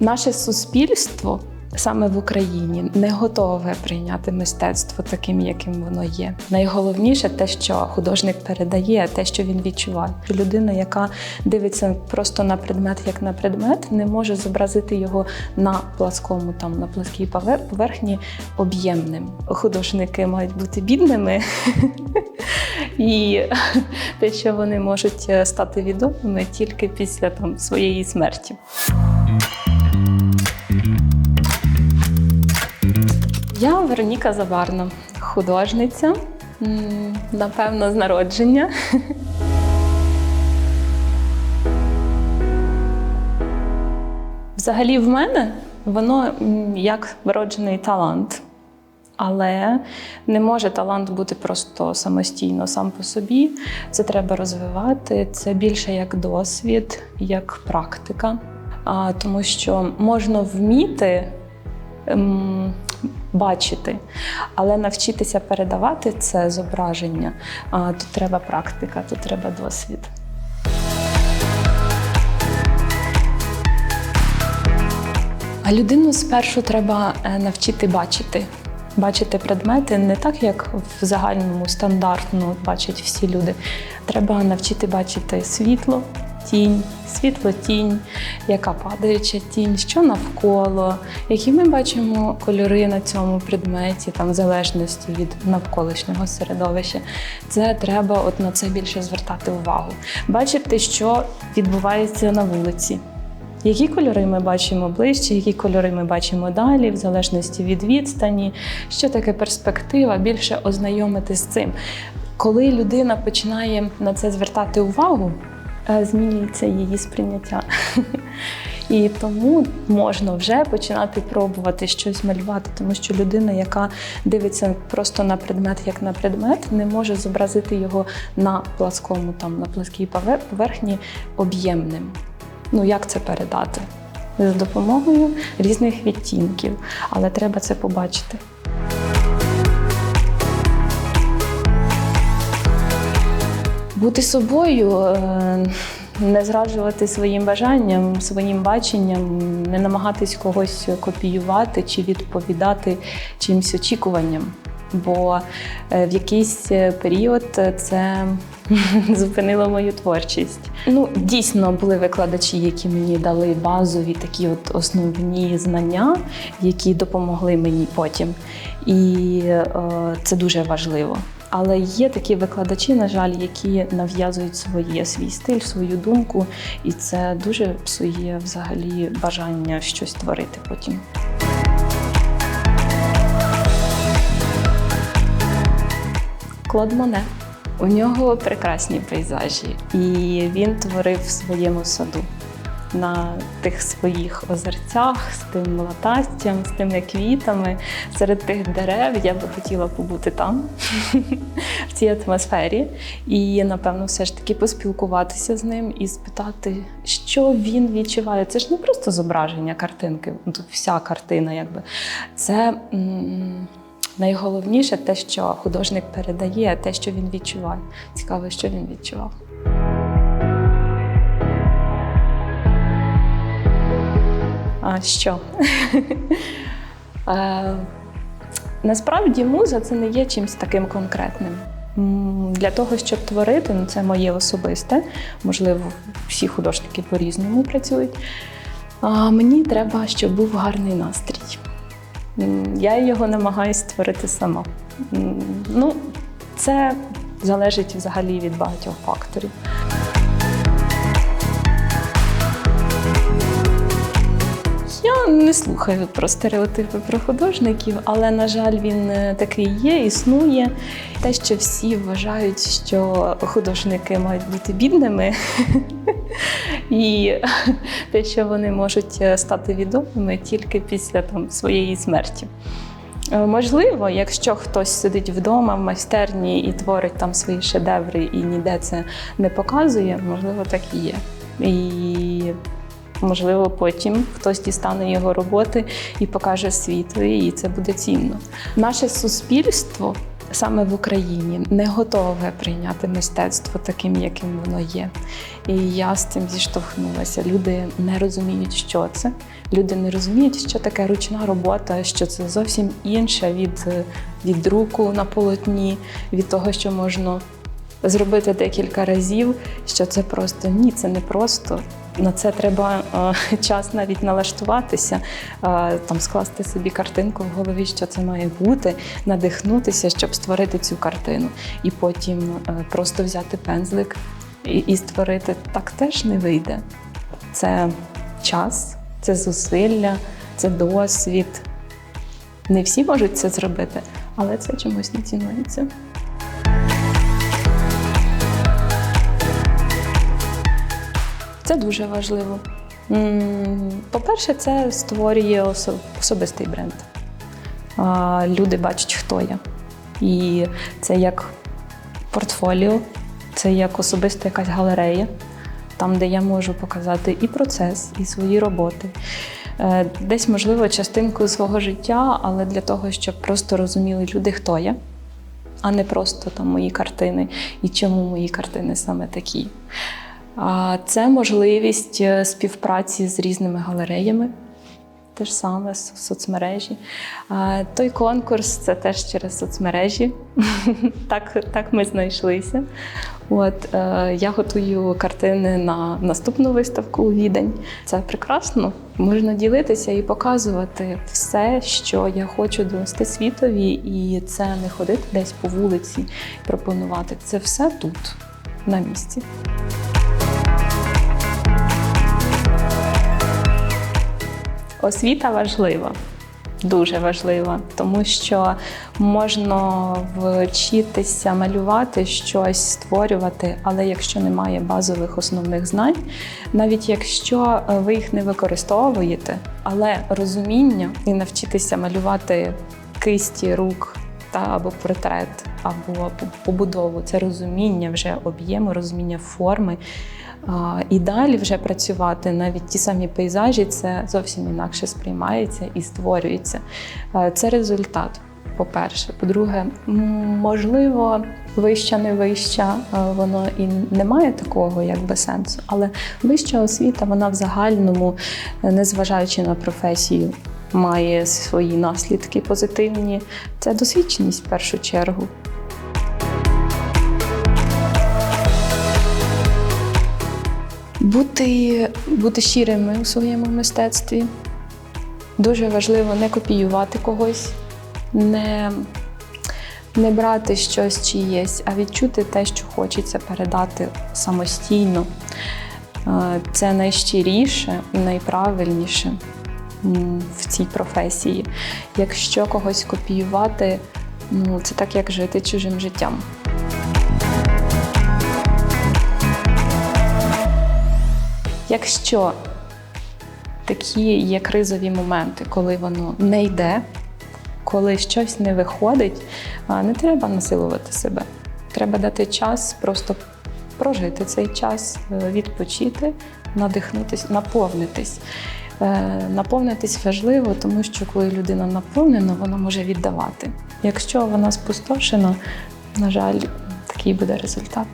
Наше суспільство саме в Україні не готове прийняти мистецтво таким, яким воно є. Найголовніше те, що художник передає, те, що він відчуває. Людина, яка дивиться просто на предмет як на предмет, не може зобразити його на пласкому, там на пласкій поверхні об'ємним. Художники мають бути бідними. І те, що вони можуть е, стати відомими тільки після там своєї смерті. Я Вероніка Заварна, художниця, напевно, з народження. Взагалі, в мене воно як вроджений талант. Але не може талант бути просто самостійно сам по собі. Це треба розвивати. Це більше як досвід, як практика. Тому що можна вміти бачити, але навчитися передавати це зображення, тут треба практика, тут треба досвід. А людину спершу треба е, навчити бачити. Бачити предмети не так, як в загальному стандартно бачать всі люди. Треба навчити бачити світло, тінь, світло, тінь, яка падаюча тінь, що навколо, які ми бачимо кольори на цьому предметі, там в залежності від навколишнього середовища. Це треба от на це більше звертати увагу. Бачити, що відбувається на вулиці. Які кольори ми бачимо ближче, які кольори ми бачимо далі, в залежності від відстані, що таке перспектива, більше ознайомитись з цим. Коли людина починає на це звертати увагу, змінюється її сприйняття. І тому можна вже починати пробувати щось малювати, тому що людина, яка дивиться просто на предмет як на предмет, не може зобразити його на пласкому, там на пласкій повер- поверхні об'ємним. Ну як це передати? За допомогою різних відтінків, але треба це побачити. Бути собою, е, не зраджувати своїм бажанням, своїм баченням, не намагатись когось копіювати чи відповідати чимсь очікуванням. Бо е, в якийсь е, період це зупинило мою творчість. Ну, дійсно були викладачі, які мені дали базові такі от основні знання, які допомогли мені потім. І е, це дуже важливо. Але є такі викладачі, на жаль, які нав'язують своє свій стиль, свою думку, і це дуже псує взагалі бажання щось творити потім. Клод Моне. У нього прекрасні пейзажі, і він творив в своєму саду на тих своїх озерцях з тим латастям, з тими квітами, серед тих дерев. Я би хотіла побути там, в цій атмосфері, і напевно, все ж таки поспілкуватися з ним і спитати, що він відчуває. Це ж не просто зображення картинки, вся картина, якби це. Найголовніше те, що художник передає, те, що він відчуває. Цікаво, що він відчував. Що? Е, Насправді муза це не є чимось таким конкретним. Для того, щоб творити, ну це моє особисте, можливо, всі художники по-різному працюють. А мені треба, щоб був гарний настрій. Я його намагаюся створити сама. Ну, це залежить взагалі від багатьох факторів. Не слухаю про стереотипи про художників, але, на жаль, він е, такий є, існує. Те, що всі вважають, що художники мають бути бідними, і те, що вони можуть е, стати відомими тільки після там, своєї смерті. Е, Можливо, якщо хтось сидить вдома в майстерні і творить там свої шедеври і ніде це не показує, можливо, так і є. І можливо, потім хтось дістане його роботи і покаже світу, і це буде цінно. Наше суспільство саме в Україні не готове прийняти мистецтво таким, яким воно є. І я з цим зіштовхнулася. Люди не розуміють, що це. Люди не розуміють, що таке ручна робота, що це зовсім інше від, від друку на полотні, від того, що можна зробити декілька разів, що це просто ні, це не просто. На це треба е, час навіть налаштуватися, е, там скласти собі картинку в голові, що це має бути, надихнутися, щоб створити цю картину, і потім е, просто взяти пензлик і, і створити так теж не вийде. Це час, це зусилля, це досвід. Не всі можуть це зробити, але це чомусь не цінується. Це дуже важливо. По-перше, це створює особистий бренд. Люди бачать, хто я. І це як портфоліо, це як особиста якась галерея, там, де я можу показати і процес, і свої роботи. Е, Десь, можливо, частинку свого життя, але для того, щоб просто розуміли люди, хто я, а не просто там мої картини і чому мої картини саме такі. Це можливість е, співпраці з різними галереями. Те ж саме соцмережі. Той конкурс це теж через соцмережі. так, так ми знайшлися. От, е, я готую картини на наступну виставку у відень. Це прекрасно. Можна ділитися і показувати все, що я хочу донести світові, і це не ходити десь по вулиці і пропонувати. Це все тут, на місці. Освіта важлива, дуже важлива, тому що можна вчитися малювати щось, створювати, але якщо немає базових основних знань, навіть якщо е, ви їх не використовуєте, але розуміння і навчитися малювати кисті рук та або портрет, або побудову це розуміння вже об'єму, розуміння форми. І далі вже працювати навіть ті самі пейзажі, це зовсім інакше сприймається і створюється. Е, Це результат. По-перше, по-друге, можливо, вища, не вища, е, воно і не має такого якби сенсу. Але вища освіта, вона в загальному, е, незважаючи на професію, має свої наслідки позитивні. Це досвідченість в першу чергу. Бути, бути щирими у своєму мистецтві. Дуже важливо не копіювати когось, не, не брати щось чиєсь, а відчути те, що хочеться передати самостійно. Е, Це найщиріше і найправильніше в цій професії. Якщо когось копіювати, ну, це так як жити чужим життям. Якщо такі є кризові моменти, коли воно не йде, коли щось не виходить, не треба насилувати себе. Треба дати час, просто прожити цей час, е, відпочити, надихнутись, наповнитись. Е, Наповнитись важливо, тому що коли людина наповнена, вона може віддавати. Якщо вона спустошена, на жаль, такий буде результат.